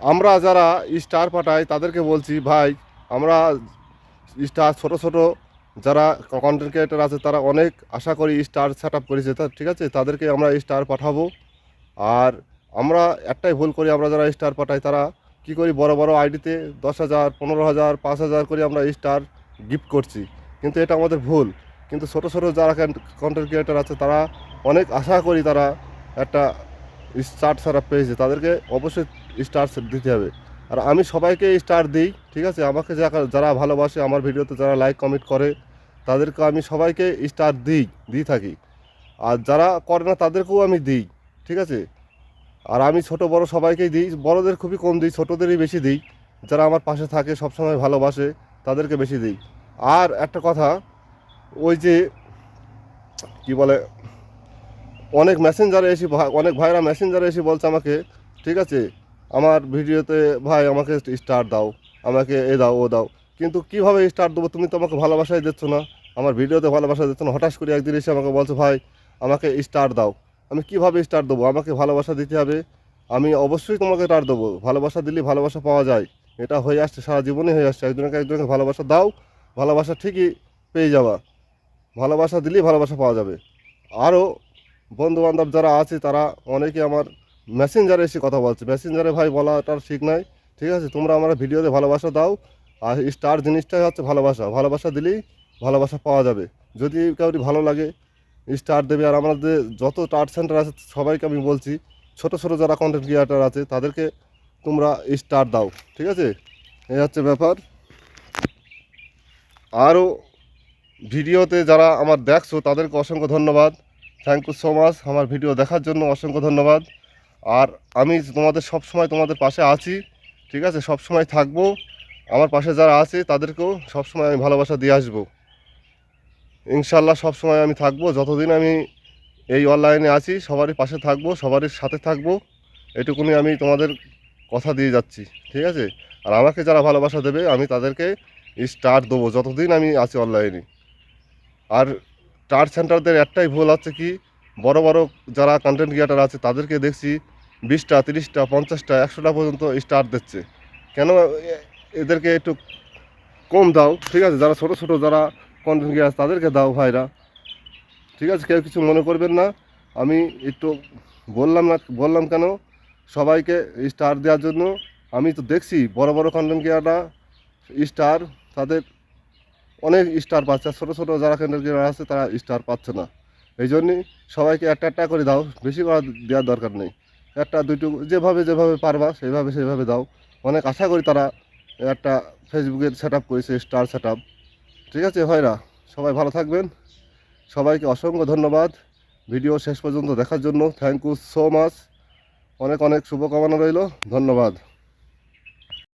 আমরা যারা স্টার পাঠাই, তাদেরকে বলছি, ভাই, আমরা স্টার, ছোট ছোট যারা কন্টেন্ট ক্রিয়েটার আছে, তারা অনেক আশা করি স্টার সেট আপ করেছে ঠিক আছে? তাদেরকে আমরা স্টার পাঠাবো। আর আমরা একটাই ভুল করি, আমরা যারা স্টার পাঠাই, তারা কি করি? বড় বড় আইডিতে দশ হাজার, পনেরো হাজার, পাঁচ হাজার করে আমরা স্টার গিফট করছি। কিন্তু এটা আমাদের ভুল। কিন্তু ছোট ছোট যারা কন্টেন্ট ক্রিয়েটার আছে, তারা অনেক আশা করি তারা একটা স্টার সেট আপ পেয়েছে। তাদেরকে অবশ্যই স্টার দিতে হবে। আর আমি সবাইকে স্টার দিই, ঠিক আছে? আমাকে যারা ভালোবাসে আমার ভিডিওতে, যারা লাইক কমেন্ট করে তাদেরকে আমি সবাইকে স্টার দিই, দিয়ে থাকি। আর যারা করে না, তাদেরকেও আমি দিই, ঠিক আছে? আর আমি ছোট, বড় সবাইকেই দিই, বড়দের খুবই কম দিই, ছোটদেরই বেশি দিই। যারা আমার পাশে থাকে, সবসময় ভালোবাসে, তাদেরকে বেশি দিই। আর একটা কথা, ওই যে, কি বলে, অনেক মেসেঞ্জারে এসে, অনেক ভাইরা মেসেঞ্জারে এসে বলছে আমাকে, ঠিক আছে? আমার ভিডিওতে, ভাই, আমাকে স্টার দাও, আমাকে এ দাও, ও দাও। কিন্তু কীভাবে স্টার দেবো? তুমি তো আমাকে ভালোবাসাই দিচ্ছ না। আমার ভিডিওতে ভালোবাসা দিচ্ছ না। হঠাৎ করে একদিন এসে আমাকে বলছো, ভাই, আমাকে স্টার দাও। আমি কীভাবে স্টার দেবো? আমাকে ভালোবাসা দিতে হবে? আমি অবশ্যই তোমাকে স্টার দেবো। ভালোবাসা দিলে ভালোবাসা পাওয়া যায়। এটা হয়ে আসছে, সারা জীবনে হয়ে আসছে। একজনকে একজনকে ভালোবাসা দাও। ভালোবাসা ঠিকই পেয়ে যাবা। ভালোবাসা দিলেই ভালোবাসা পাওয়া যাবে। আরও বন্ধু বান্ধব যারা আছে, তারা অনেকে আমার মেসেঞ্জারে এসে কথা বলছে। মেসেঞ্জারে ভাই বলাটার ঠিক নাই ঠিক আছে, তোমরা আমার ভিডিওতে ভালোবাসা দাও। আর স্টার জিনিসটাই হচ্ছে ভালোবাসা। ভালোবাসা দিলেই ভালোবাসা পাওয়া যাবে। যদি কাউরি ভালো লাগে স্টার দেবে। আর আমাদের যত টার্ট সেন্টার আছে, সবাইকে আমি বলছি, ছোট ছোট যারা কন্টেন্ট ক্রিয়েটার আছে, তাদেরকে তোমরা স্টার দাও। ঠিক আছে? এই হচ্ছে ব্যাপার। আরও ভিডিওতে যারা আমার দেখছ, তাদেরকে অসংখ্য ধন্যবাদ। থ্যাংক ইউ সো মাচ আমার ভিডিও দেখার জন্য অসংখ্য ধন্যবাদ। আর আমি তোমাদের সব সময় তোমাদের পাশে আছি, ঠিক আছে? সব সময় থাকব। আমার পাশে যারা আছে, তাদেরকেও সব সময় আমি ভালোবাসা দিয়ে আসব। ইনশাল্লাহ সব সময় আমি থাকব। যতদিন আমি এই অনলাইনে আছি, সবারই পাশে থাকব, সবারই সাথে থাকব। এটুকুনি আমি তোমাদের কথা দিয়ে যাচ্ছি, ঠিক আছে? আর আমাকে যারা ভালোবাসা দেবে, আমি তাদেরকে স্টার দেবো, যতদিন আমি আছি অনলাইনে। আর স্টার সেন্টারদের একটাই ভুল আছে কি? বড় বড় যারা কন্টেন্ট ক্রিয়েটার আছে, তাদেরকে দেখছি। বিশটা, তিরিশটা, পঞ্চাশটা, একশোটা পর্যন্ত স্টার দিচ্ছে। কেন এদেরকে একটু কম দাও, ঠিক আছে? যারা ছোট ছোট, যারা কন্টেন্ট ক্রিয়েটার তাদেরকে দাও ভাইরা। ঠিক আছে? কেউ কিছু মনে করবেন না। আমি একটু বললাম না, বললাম কেন? সবাইকে স্টার দেওয়ার জন্য। আমি তো দেখছি বড় বড় কন্টেন্ট ক্রিয়েটার স্টার তাদের অনেক স্টার পাচ্ছে। ছোটো ছোটো যারা কন্টেন্ট ক্রিয়েটার আছে, তারা স্টার পাচ্ছে না। এই জন্যই সবাইকে একটা একটা করে দাও। বেশি করে দেওয়ার দরকার নেই। একটা দুটো যেভাবে যেভাবে পারবা, সেভাবে সেভাবে দাও। অনেক আশা করি তারা একটা ফেসবুকের সেট করেছে স্টার সেট ঠিক আছে, ভাইরা, সবাই ভালো থাকবেন। সবাইকে অসংখ্য ধন্যবাদ। ভিডিও শেষ পর্যন্ত দেখার জন্য থ্যাংক ইউ সো মাচ অনেক অনেক শুভকামনা রইল। ধন্যবাদ।